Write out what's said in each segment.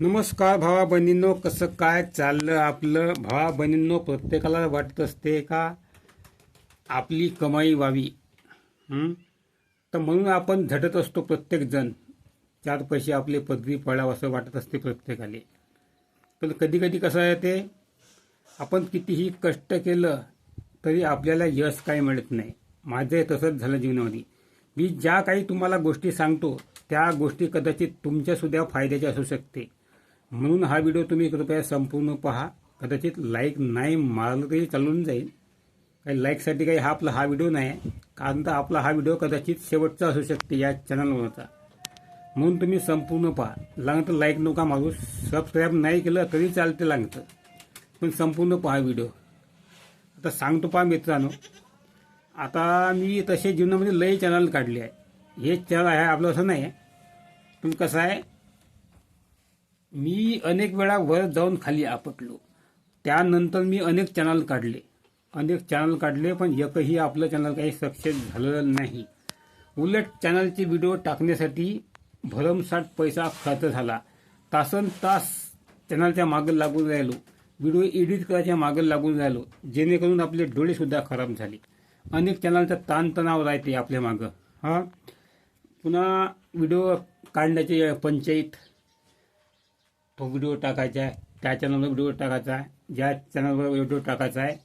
नमस्कार भावा बहिणींनो कसं काय चाललं आपलं? भावा बहिणींनो प्रत्येकाला वाटत असते का आपली कमाई व्हावी? तर म्हणून आपण झटत असतो प्रत्येकजण. चार पैसे आपले पदवी पडावं असं वाटत असते प्रत्येकाले. पण कधी कधी कसं आहे ते आपण कितीही कष्ट केलं तरी आपल्याला यश काही मिळत नाही. माझं तसंच झालं जीवनामध्ये. मी ज्या काही तुम्हाला गोष्टी सांगतो त्या गोष्टी कदाचित तुमच्यासुद्धा फायद्याच्या असू शकते. म्हणून हा व्हिडिओ तुम्ही कृपया संपूर्ण पहा. कदाचित लाईक नाही मारलं तरी चालून जाईल. काही लाईकसाठी काही हा आपला हा व्हिडिओ नाही. आहे कारण तर आपला हा व्हिडिओ कदाचित शेवटचा असू शकते या चॅनलवरचा म्हणून तुम्ही संपूर्ण पहा. लागतं लाईक नका मारू. सबस्क्राईब नाही केलं तरी चालते लागतं. पण संपूर्ण पहा व्हिडिओ. आता सांगतो पहा मित्रांनो. आता मी तसे जीवनामध्ये लई चॅनल काढले आहे. हे चॅनल आहे आपलं असं नाही. आहे पण कसं आहे मी अनेक वेळा वर जाऊन खाली आपटलो. त्यानंतर मी अनेक चॅनल काढले. अनेक चॅनल काढले पण एकही आपलं चॅनल काही सक्सेस झालेलं नाही. उलट चॅनलचे व्हिडिओ टाकण्यासाठी भरमसाठ पैसा खर्च झाला. तासन तास चॅनलच्या मागं लागून राहिलो. व्हिडिओ एडिट करायच्या मागं लागून राहिलो. जेणेकरून आपले डोळेसुद्धा खराब झाले. अनेक चॅनलचा ताणतणाव राहते आपल्या मागं. हां? पुन्हा व्हिडिओ काढण्याची पंचायत तो व्हिडिओ टाकायचा आहे. त्या चॅनलवर व्हिडिओ टाकायचा आहे. ज्या चॅनलवर व्हिडिओ टाकायचा आहे.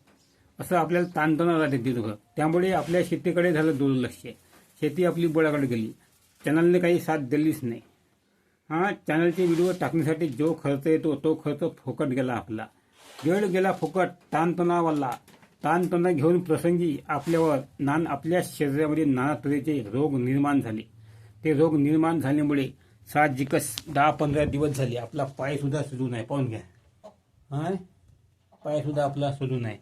असं आपल्याला ताणतणाव राहते दिवसभर त्यामुळे आपल्या शेतीकडे झालं दुर्लक्ष. शेती आपली बोळाकडे गेली. चॅनलने काही साथ दिलीच नाही. हां चॅनलचे व्हिडिओ टाकण्यासाठी जो खर्च येतो तो खर्च फुकट गेला आपला. वेळ गेला फुकट. ताणतणाव आला ताणतणाव घेऊन प्रसंगी आपल्यावर नान आपल्या शरीरामध्ये नाना तऱ्हेचे रोग निर्माण झाले. ते रोग निर्माण झाल्यामुळे साहजिकच दहा पंधरा दिवस झाले. आपला पायसुद्धा सुजू नाही. पाहून घ्या. हां? पायसुद्धा आपला सुजू नाही.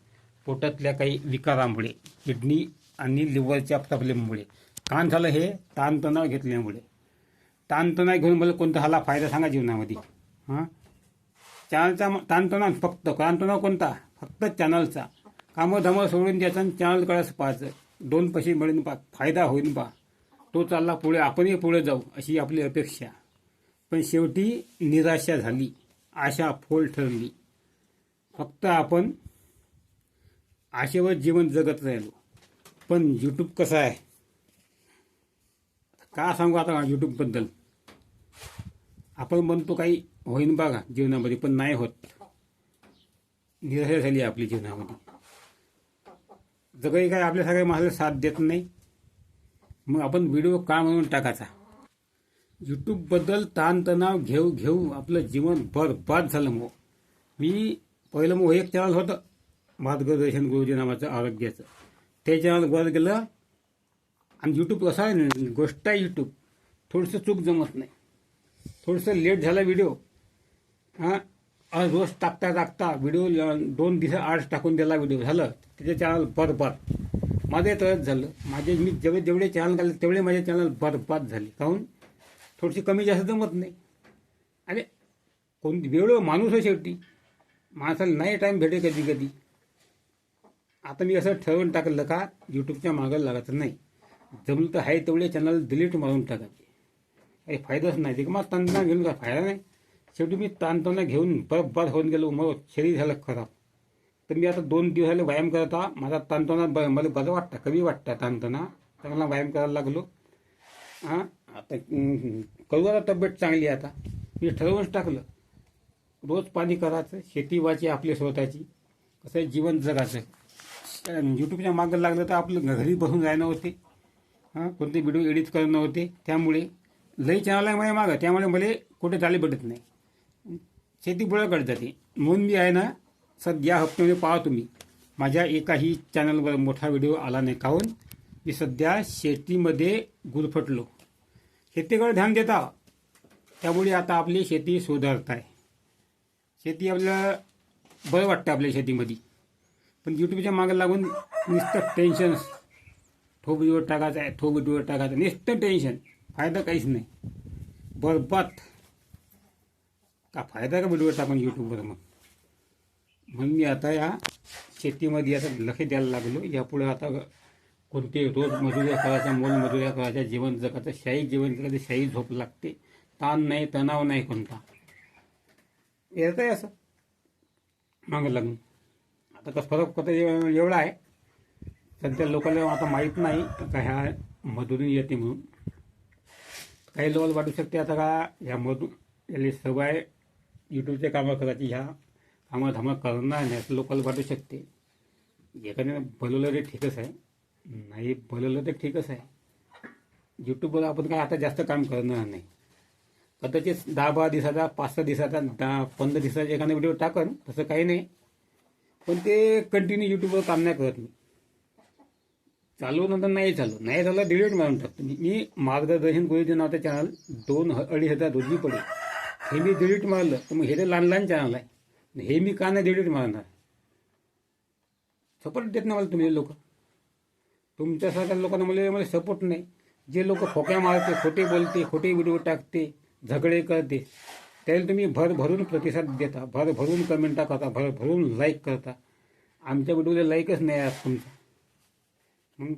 पोटातल्या काही विकारामुळे किडनी आणि लिव्हरच्या प्रॉब्लेममुळे. कान झालं हे ताणतणाव घेतल्यामुळे. ताणतणाव घेऊन मला कोणता हाला फायदा सांगा जीवनामध्ये? हां? चॅनलचा ताणतणाव फक्त ताणतणाव कोणता? फक्त चॅनलचा. कामं धमं सोडून द्यायचा आणि चॅनल पाहायचं. दोन पैसे मिळून पा फायदा होईल पा तो चालला पुढे आपणही पुढे जाऊ अशी आपली अपेक्षा. पण शेवटी निराशा झाली. आशा फोल ठरली. फक्त आपण आशेवर जीवन जगत राहिलो. पण यूट्यूब कसं आहे? का सांगू आता यूट्यूबबद्दल आपण म्हणतो काही होईन बघा जीवनामध्ये पण नाही होत. निराशा झाली आपली जीवनामध्ये. जगही काय आपल्या सगळ्या माणसाला साथ देत नाही. मग आपण व्हिडिओ का म्हणून टाकायचा? यूट्यूबबद्दल ताणतणाव घेऊ घेऊ आपलं जीवन बरबाद झालं मग. मी पहिलं मग एक चॅनल होतं मार्गदर्शन गुरुजी नावाचं आरोग्याचं. ते चॅनल वर गेलं आणि यूट्यूब कसं आहे गोष्ट आहे यूट्यूब थोडंसं चूक जमत नाही. थोडंसं लेट झाला व्हिडिओ हां रोज टाकता टाकता व्हिडिओ दोन दिवस आठ टाकून दिला व्हिडिओ झालं त्याचे चॅनल बरबाद. माझे तरच झालं. माझे मी जेवढे जेवढे चॅनल काढले तेवढे माझे चॅनल बरबाद झाले. काहून? थोडीशी कमी जास्त जमत नाही. आणि कोणती वेळ माणूस आहे शेवटी. माणसाला नाही टाईम भेटे कधी कधी. आता मी असं ठरवून टाकलं का यूट्यूबच्या मागं लागायचं नाही. जमलं तर आहे तेवढे चॅनल डिलीट मारून टाकायचे. अरे फायदाच नाही. ते मग ताणतणाव घेऊन काय फायदा नाही. शेवटी मी ताणतणाव घेऊन बरबाद होऊन गेलो. मग शरीर झालं खराब. तर मी आता दोन दिवस झाले व्यायाम करत माझा ताणतणाव ब मला बरं वाटतं. कमी वाटतं ताणतणाव. चांगला व्यायाम करायला लागलो. हां आता करू आता तब्येत चांगली आहे आता. मी ठरवूनच टाकलं. रोज पाणी करायचं शेती वाची आपली स्वतःची. कसं जीवन जगायचं यूट्यूबच्या मागं लागलं तर आपलं घरी बसून जायनं होते. हां कोणते व्हिडिओ एडिट करणं होते. त्यामुळे लई चॅनल आहे माझ्या मागं. त्यामुळे मला कुठे चाले भेटत नाही. शेती बुळाकडे जाते म्हणून मी आहे ना सध्या हप्त्यामध्ये पाहा तुम्ही. माझ्या एकाही चॅनलवर मोठा व्हिडिओ आला नाही. काहून? मी सध्या शेतीमध्ये गुरफटलो. शेतीकडे ध्यान देता. त्यामुळे आता आपली शेती सुधारत आहे शेती आपल्याला बरं वाटतं आपल्या शेतीमध्ये. पण यूट्यूबच्या मागे लागून नुसतं टेन्शन ठो व्हिडिओ टाकायचं आहे ठो व्हिडिओ टाकायचं आहे. नुसतं टेन्शन फायदा काहीच नाही. बरबाद. का फायदा का व्हिडिओ टाकून यूट्यूबवर मग? म्हणून मी आता या शेतीमध्ये आता लक्ष द्यायला लागलो. यापुढे आता कोणते रोज मजुऱ्या करायच्या मोल मजुऱ्या करायच्या जीवन जगाचं शाही जीवन जगाचं शाही झोप लागते. ताण नाही तणाव नाही कोणता. येतं आहे असं. मागं लग्न. आता कसं फरक फक्त एवढा आहे. सध्या लोकांना आता माहीत नाही का ह्या मधून येते म्हणून. काही लोकांना वाटू शकते आता का ह्या मधून याला सवय यूट्यूबचे कामं करायची ह्या कामं धामं करणार नाही असं लोकांना वाटू शकते. एखाद्याने बोलवलं ते ठीकच आहे. नाही बोलवलं तर ठीकच आहे. यूट्यूबवर आपण काय आता जास्त काम करणार नाही. कदाचित दहा बारा दिवसाचा पाच सहा दिवसाचा दहा पंधरा दिवसाचा एखादा व्हिडिओ टाकन तसं काही नाही. पण ते कंटिन्यू यूट्यूबवर काम नाही करत मी. चालू नंतर नाही चालू. नाही झालं डिलीट मारून टाकतो मी मार्गदर्शन गुरुजी नावाचं चॅनल दोन ह- अडीच हजार रोजी पडे हे मी डिलीट मारलं तर मग हे तर लहान लहान चॅनल आहे. हे मी का नाही डिलीट मारणार? सपोर्ट देत नाही मला तुम्ही लोक. तुमच्यासारख्या लोकांना मला मला सपोर्ट नाही. जे लोक खोक्या मारते खोटे बोलते खोटे व्हिडिओ टाकते झगडे करते त्याला तुम्ही भर भरून प्रतिसाद देता भर भरून कमेंटा करता भर भरून लाईक करता. आमच्या व्हिडिओला लाईकच नाही आहे तुमचा. मग